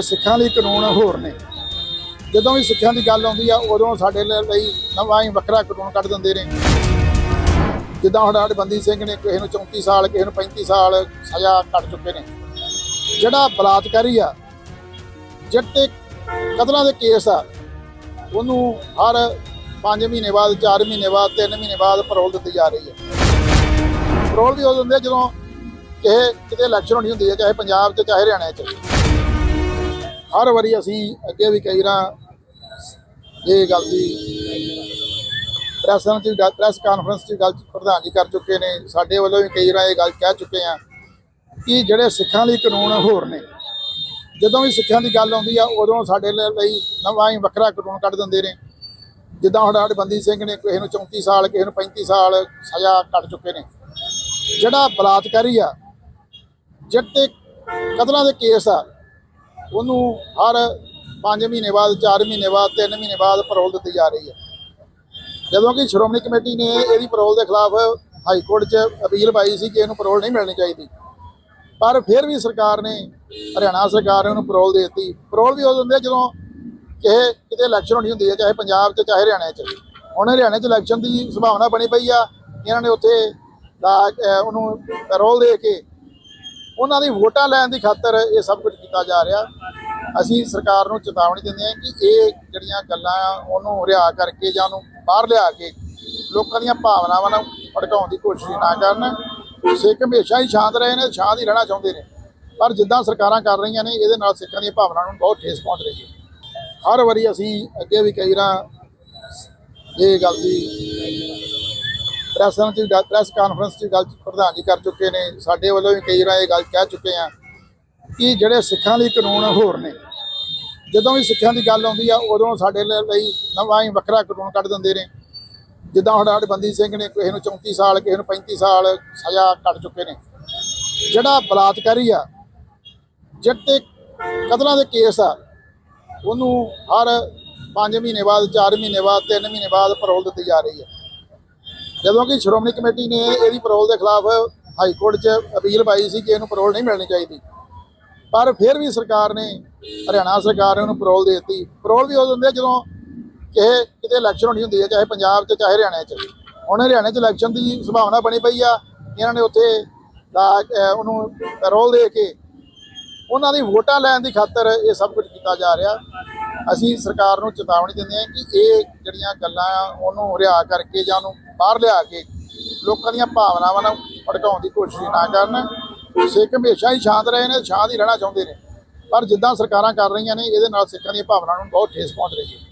ਸਿੱਖਾਂ ਦੀ ਕਾਨੂੰਨ ਹੋਰ ਨੇ। ਜਦੋਂ ਵੀ ਸਿੱਖਾਂ ਦੀ ਗੱਲ ਆਉਂਦੀ ਆ, ਉਦੋਂ ਸਾਡੇ ਲਈ ਨਵਾਂ ਹੀ ਵੱਖਰਾ ਕਾਨੂੰਨ ਕੱਢ ਦਿੰਦੇ ਨੇ। ਜਿੱਦਾਂ ਹੁਣ ਸਾਡੇ ਬੰਦੀ ਸਿੰਘ ਨੇ ਕਿਸੇ ਨੂੰ 34 ਸਾਲ, ਕਿਸੇ ਨੂੰ 35 ਸਾਲ ਸਜ਼ਾ ਕੱਟ ਚੁੱਕੇ ਨੇ। ਜਿਹੜਾ ਬਲਾਤਕਾਰੀ ਆ ਜਿਹੜੇ ਕਤਲਾਂ ਦੇ ਕੇਸ ਆ, ਉਹਨੂੰ ਹਰ 5 ਮਹੀਨੇ ਬਾਅਦ 4 ਮਹੀਨੇ ਬਾਅਦ 3 ਮਹੀਨੇ ਬਾਅਦ ਪਰੋਲ ਦਿੱਤੀ ਜਾ ਰਹੀ ਹੈ ਪਰੋਲ ਵੀ ਉਦੋਂ ਦਿੰਦੇ ਆ ਜਦੋਂ ਕਿਸੇ, ਕਿਤੇ ਇਲੈਕਸ਼ਨ ਹੋਣੀ ਹੁੰਦੀ ਹੈ ਚਾਹੇ ਪੰਜਾਬ 'ਚ, ਚਾਹੇ ਹਰਿਆਣਾ 'ਚ। ਹਰ ਵਾਰੀ ਅਸੀਂ ਅੱਗੇ ਵੀ ਕਈ ਰਾਂ ਇਹ ਗੱਲ ਦੀ ਪ੍ਰੈਸ ਚ ਗੱਲ- ਪ੍ਰੈਸ ਕਾਨਫਰੰਸ 'ਚ ਗੱਲ ਪ੍ਰਧਾਨ ਜੀ ਕਰ ਚੁੱਕੇ ਨੇ, ਸਾਡੇ ਵੱਲੋਂ ਵੀ ਕਈ ਰਾਂ ਇਹ ਗੱਲ ਕਹਿ ਚੁੱਕੇ ਆ ਕਿ ਜਿਹੜੇ ਸਿੱਖਾਂ ਲਈ ਕਾਨੂੰਨ ਹੋਰ ਨੇ, ਜਦੋਂ ਵੀ ਸਿੱਖਾਂ ਦੀ ਗੱਲ ਆਉਂਦੀ ਆ, ਉਦੋਂ ਸਾਡੇ ਲਈ ਨਵਾਂ ਹੀ ਵੱਖਰਾ ਕਾਨੂੰਨ ਕੱਢ ਦਿੰਦੇ ਨੇ। ਜਿੱਦਾਂ ਹੁਣ ਬੰਦੀ ਸਿੰਘ ਨੇ ਕਿਸੇ ਨੂੰ 34 ਸਾਲ, ਕਿਸੇ ਨੂੰ 35 ਸਾਲ ਸਜ਼ਾ ਕੱਟ ਚੁੱਕੇ ਨੇ। ਜਿਹੜਾ ਬਲਾਤਕਾਰੀ ਆ, ਜਿਹੜੇ ਕਤਲਾਂ ਦੇ ਕੇਸ ਆ ਉਹਨੂੰ ਹਰ 5 ਮਹੀਨੇ ਬਾਅਦ 4 ਮਹੀਨੇ ਬਾਅਦ 3 ਮਹੀਨੇ ਬਾਅਦ ਪਰੋਲ ਦਿੱਤੀ ਜਾ ਰਹੀ ਹੈ। ਜਦੋਂ ਕਿ ਸ਼੍ਰੋਮਣੀ ਕਮੇਟੀ ਨੇ ਇਹਦੀ ਪਰੋਲ ਦੇ ਖਿਲਾਫ ਹਾਈ ਕੋਰਟ 'ਚ ਅਪੀਲ ਪਾਈ ਸੀ ਕਿ ਇਹਨੂੰ ਪਰੋਲ ਨਹੀਂ ਮਿਲਣੀ ਚਾਹੀਦੀ। ਪਰ ਫਿਰ ਵੀ ਸਰਕਾਰ ਨੇ, ਹਰਿਆਣਾ ਸਰਕਾਰ ਨੇ ਉਹਨੂੰ ਪਰੋਲ ਦੇ ਦਿੱਤੀ। ਪਰੋਲ ਵੀ ਉਹ ਦਿੰਦੇ ਜਦੋਂ ਕਿਸੇ ਕਿਤੇ ਇਲੈਕਸ਼ਨ ਹੋਣੀ ਹੁੰਦੀ ਹੈ, ਚਾਹੇ ਪੰਜਾਬ 'ਚ, ਚਾਹੇ ਹਰਿਆਣਾ 'ਚ। ਹੁਣ ਹਰਿਆਣਾ 'ਚ ਇਲੈਕਸ਼ਨ ਦੀ ਸੰਭਾਵਨਾ ਬਣੀ ਪਈ ਆ ਇਹਨਾਂ ਨੇ ਉੱਥੇ ਦਾ ਉਹਨੂੰ ਪੈਰੋਲ ਦੇ ਕੇ ਉਹਨਾਂ ਦੀ ਵੋਟਾਂ ਲੈਣ ਦੀ ਖਾਤਰ ਇਹ ਸਭ ਕੁਝ ਕੀਤਾ ਜਾ ਰਿਹਾ। ਅਸੀਂ ਸਰਕਾਰ ਨੂੰ ਚੇਤਾਵਨੀ ਦਿੰਦੇ ਹਾਂ ਕਿ ਇਹ ਜਿਹੜੀਆਂ ਗੱਲਾਂ ਆ, ਉਹਨੂੰ ਰਿਹਾ ਕਰਕੇ ਜਾਂ ਉਹਨੂੰ ਬਾਹਰ ਲਿਆ ਕੇ ਲੋਕਾਂ ਦੀਆਂ ਭਾਵਨਾਵਾਂ ਨੂੰ ਭੜਕਾਉਣ ਦੀ ਕੋਸ਼ਿਸ਼ ਨਾ ਕਰਨ। ਸਿੱਖ ਹਮੇਸ਼ਾ ਹੀ ਸ਼ਾਂਤ ਰਹੇ ਨੇ, ਸ਼ਾਂਤ ਹੀ ਰਹਿਣਾ ਚਾਹੁੰਦੇ ਨੇ। ਪਰ ਜਿੱਦਾਂ ਸਰਕਾਰਾਂ ਕਰ ਰਹੀਆਂ ਨੇ, ਇਹਦੇ ਨਾਲ ਸਿੱਖਾਂ ਦੀਆਂ ਭਾਵਨਾਵਾਂ ਨੂੰ ਬਹੁਤ ਠੇਸ ਪਹੁੰਚ ਰਹੀ ਹੈ। ਹਰ ਵਾਰੀ ਅਸੀਂ ਅੱਗੇ ਵੀ ਕਈ ਰਾਂ ਇਹ ਗੱਲ ਦੀ ਪ੍ਰੈਸ ਗੱਲ- ਪ੍ਰੈਸ ਕਾਨਫਰੰਸ 'ਚ ਗੱਲ ਪ੍ਰਧਾਨ ਜੀ ਕਰ ਚੁੱਕੇ ਨੇ। ਸਾਡੇ ਵੱਲੋਂ ਵੀ ਕਈ ਵਾਰ ਇਹ ਗੱਲ ਕਹਿ ਚੁੱਕੇ ਆ ਕਿ ਜਿਹੜੇ ਸਿੱਖਾਂ ਲਈ ਕਾਨੂੰਨ ਹੋਰ ਨੇ। ਜਦੋਂ ਵੀ ਸਿੱਖਾਂ ਦੀ ਗੱਲ ਆਉਂਦੀ ਆ, ਉਦੋਂ ਸਾਡੇ ਲਈ ਨਵਾਂ ਹੀ ਵੱਖਰਾ ਕਾਨੂੰਨ ਕੱਢ ਦਿੰਦੇ ਨੇ। ਜਿੱਦਾਂ ਹੁਣ ਬੰਦੀ ਸਿੰਘ ਨੇ ਕਿਸੇ ਨੂੰ 34 ਸਾਲ, ਕਿਸੇ ਨੂੰ 35 ਸਾਲ ਸਜ਼ਾ ਕੱਟ ਚੁੱਕੇ ਨੇ। ਜਿਹੜਾ ਬਲਾਤਕਾਰੀ ਆ ਜਿਹੜੇ ਕਤਲਾਂ ਦੇ ਕੇਸ ਆ, ਉਹਨੂੰ ਹਰ 5 ਮਹੀਨੇ ਬਾਅਦ 4 ਮਹੀਨੇ ਬਾਅਦ 3 ਮਹੀਨੇ ਬਾਅਦ ਪਰੋਲ ਦਿੱਤੀ ਜਾ ਰਹੀ ਹੈ। ਜਦੋਂ ਕਿ ਸ਼੍ਰੋਮਣੀ ਕਮੇਟੀ ਨੇ ਇਹਦੀ ਪਰੋਲ ਦੇ ਖਿਲਾਫ ਹਾਈ ਕੋਰਟ 'ਚ ਅਪੀਲ ਪਾਈ ਸੀ ਕਿ ਇਹਨੂੰ ਪਰੋਲ ਨਹੀਂ ਮਿਲਣੀ ਚਾਹੀਦੀ। ਪਰ ਫਿਰ ਵੀ ਸਰਕਾਰ ਨੇ, ਹਰਿਆਣਾ ਸਰਕਾਰ ਨੇ ਉਹਨੂੰ ਪਰੋਲ ਦੇ ਦਿੱਤੀ। ਪਰੋਲ ਵੀ ਉਹ ਦਿੰਦੇ ਆ ਜਦੋਂ ਕਿਸੇ, ਕਿਤੇ ਇਲੈਕਸ਼ਨ ਹੋਣੀ ਹੁੰਦੀ ਹੈ ਚਾਹੇ ਪੰਜਾਬ 'ਚ, ਚਾਹੇ ਹਰਿਆਣਾ 'ਚ। ਹੁਣ ਹਰਿਆਣਾ 'ਚ ਇਲੈਕਸ਼ਨ ਦੀ ਸੰਭਾਵਨਾ ਬਣੀ ਪਈ ਆ, ਇਹਨਾਂ ਨੇ ਉੱਥੇ ਦਾ ਉਹਨੂੰ ਪੈਰੋਲ ਦੇ ਕੇ ਉਹਨਾਂ ਦੀ ਵੋਟਾਂ ਲੈਣ ਦੀ ਖਾਤਰ ਇਹ ਸਭ ਕੁਝ ਕੀਤਾ ਜਾ ਰਿਹਾ। ਅਸੀਂ ਸਰਕਾਰ ਨੂੰ ਚੇਤਾਵਨੀ ਦਿੰਦੇ ਹਾਂ ਕਿ ਇਹ ਜਿਹੜੀਆਂ ਗੱਲਾਂ ਆ, ਉਹਨੂੰ ਹਰਿਆ ਕਰਕੇ ਜਾਂ ਉਹਨੂੰ ਬਾਹਰ ਲਿਆ ਕੇ ਲੋਕਾਂ ਦੀਆਂ ਭਾਵਨਾਵਾਂ ਨੂੰ ਭੜਕਾਉਣ ਦੀ ਕੋਸ਼ਿਸ਼ ਨਾ ਕਰਨ। ਸਿੱਖ ਹਮੇਸ਼ਾ ਹੀ ਸ਼ਾਂਤ ਰਹੇ ਨੇ, ਸ਼ਾਂਤ ਹੀ ਰਹਿਣਾ ਚਾਹੁੰਦੇ ਨੇ। ਪਰ ਜਿੱਦਾਂ ਸਰਕਾਰਾਂ ਕਰ ਰਹੀਆਂ ਨੇ, ਇਹਦੇ ਨਾਲ ਸਿੱਖਾਂ ਦੀਆਂ ਭਾਵਨਾਵਾਂ ਨੂੰ ਬਹੁਤ ਠੇਸ ਪਹੁੰਚ ਰਹੀ ਹੈ।